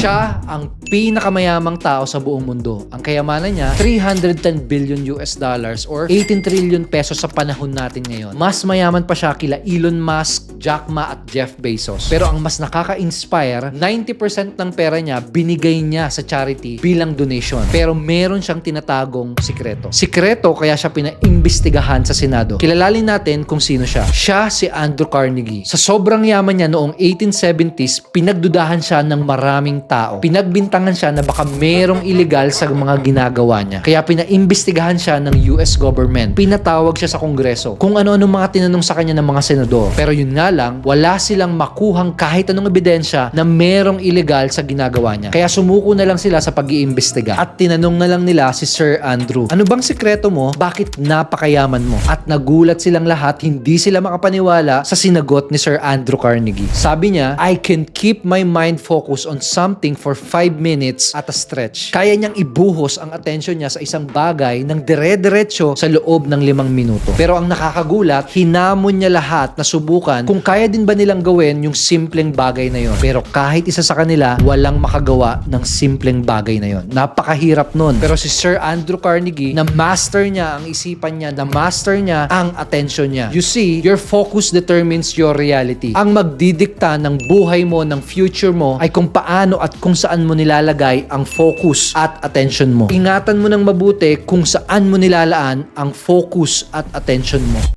Siya ang pinakamayamang tao sa buong mundo. Ang kayamanan niya, 310 billion US dollars or 18 trillion pesos sa panahon natin ngayon. Mas mayaman pa siya kila Elon Musk, Jack Ma at Jeff Bezos. Pero ang mas nakaka-inspire, 90% ng pera niya binigay niya sa charity bilang donation. Pero meron siyang tinatagong sikreto. Sikreto kaya siya pinaimbestigahan sa Senado. Kilalalin natin kung sino siya. Siya si Andrew Carnegie. Sa sobrang yaman niya noong 1870s, pinagdudahan siya ng maraming tao. Pinagbintangan siya na baka merong illegal sa mga ginagawa niya. Kaya pinaimbestigahan siya ng US government. Pinatawag siya sa kongreso kung ano-ano mga tinanong sa kanya ng mga senador. Pero yun nga lang, wala silang makuhang kahit anong ebidensya na merong illegal sa ginagawa niya. Kaya sumuko na lang sila sa pag-iimbestiga. At tinanong na lang nila si Sir Andrew, ano bang sikreto mo? Bakit napakayaman mo? At nagulat silang lahat, hindi sila makapaniwala sa sinagot ni Sir Andrew Carnegie. Sabi niya, I can keep my mind focused on something for 5 minutes at a stretch. Kaya niyang ibuhos ang attention niya sa isang bagay ng dire-diretso sa loob ng limang minuto. Pero ang nakakagulat, hinamon niya lahat na subukan kung kaya din ba nilang gawin yung simpleng bagay na yon. Pero kahit isa sa kanila, walang makagawa ng simpleng bagay na yon. Napakahirap nun. Pero si Sir Andrew Carnegie, na master niya ang isipan niya, na master niya ang attention niya. You see, your focus determines your reality. Ang magdidikta ng buhay mo, ng future mo, ay kung paano at kung saan mo nilalagay ang focus at attention mo. Ingatan mo ng mabuti kung saan mo nilalaan ang focus at attention mo.